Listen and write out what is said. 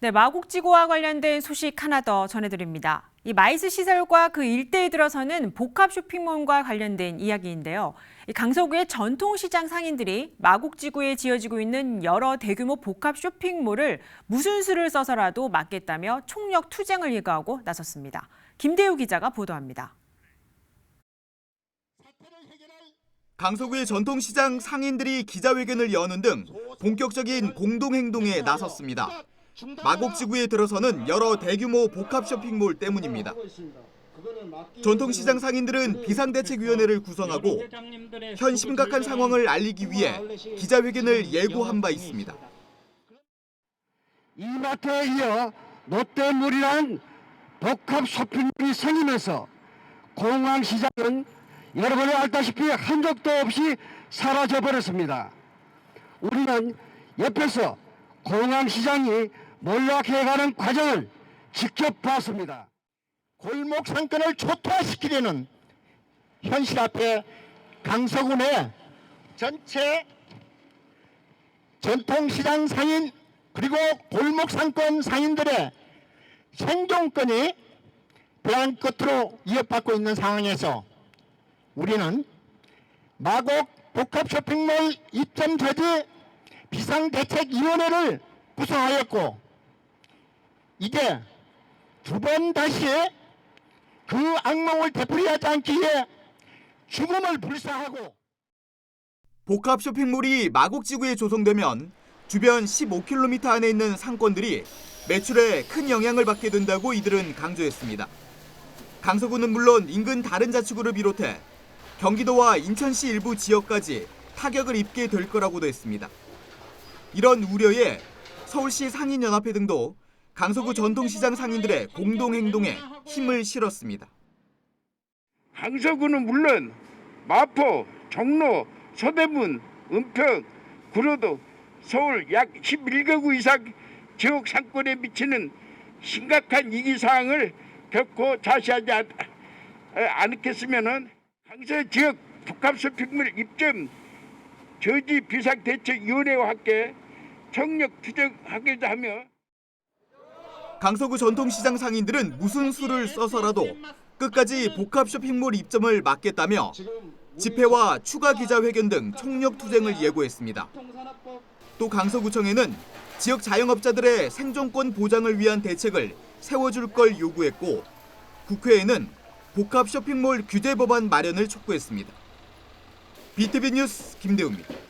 네, 마곡지구와 관련된 소식 하나 더 전해드립니다. 이 마이스 시설과 그 일대에 들어서는 복합 쇼핑몰과 관련된 이야기인데요. 이 강서구의 전통시장 상인들이 마곡지구에 지어지고 있는 여러 대규모 복합 쇼핑몰을 무슨 수를 써서라도 막겠다며 총력 투쟁을 예고하고 나섰습니다. 김대우 기자가 보도합니다. 강서구의 전통시장 상인들이 기자회견을 여는 등 본격적인 공동행동에 나섰습니다. 마곡지구에 들어서는 여러 대규모 복합 쇼핑몰 때문입니다. 전통시장 상인들은 비상대책위원회를 구성하고 현 심각한 상황을 알리기 위해 기자회견을 예고한 바 있습니다. 이마트에 이어 롯데몰이란 복합 쇼핑몰이 생기면서 공항시장은 여러분이 알다시피 한 적도 없이 사라져 버렸습니다. 우리는 옆에서 공항시장이 몰락해가는 과정을 직접 봤습니다. 골목 상권을 초토화시키려는 현실 앞에 강서군의 전체 전통시장 상인 그리고 골목 상권 상인들의 생존권이 대안 끝으로 이어받고 있는 상황에서 우리는 마곡 복합 쇼핑몰 입점 저지 비상대책위원회를 구성하였고 이제 두 번 다시 그 악몽을 되풀이하지 않기 위해 죽음을 불사하고 복합 쇼핑몰이 마곡지구에 조성되면 주변 15km 안에 있는 상권들이 매출에 큰 영향을 받게 된다고 이들은 강조했습니다. 강서구는 물론 인근 다른 자치구를 비롯해 경기도와 인천시 일부 지역까지 타격을 입게 될 거라고도 했습니다. 이런 우려에 서울시 상인연합회 등도 강서구 전통시장 상인들의 공동행동에 힘을 실었습니다. 강서구는 물론 마포, 종로, 서대문, 은평, 구로도, 서울 약 11개구 이상 지역 상권에 미치는 심각한 위기 사항을 결코 자시하지 않, 않겠으면은 강서 지역 복합 쇼핑몰 입점 저지 비상대책위원회와 함께 총력 투쟁하겠다 하며 강서구 전통시장 상인들은 무슨 수를 써서라도 끝까지 복합 쇼핑몰 입점을 막겠다며 집회와 추가 기자회견 등 총력 투쟁을 예고했습니다. 또 강서구청에는 지역 자영업자들의 생존권 보장을 위한 대책을 세워줄 걸 요구했고 국회에는 복합 쇼핑몰 규제 법안 마련을 촉구했습니다. BTV 뉴스 김대우입니다.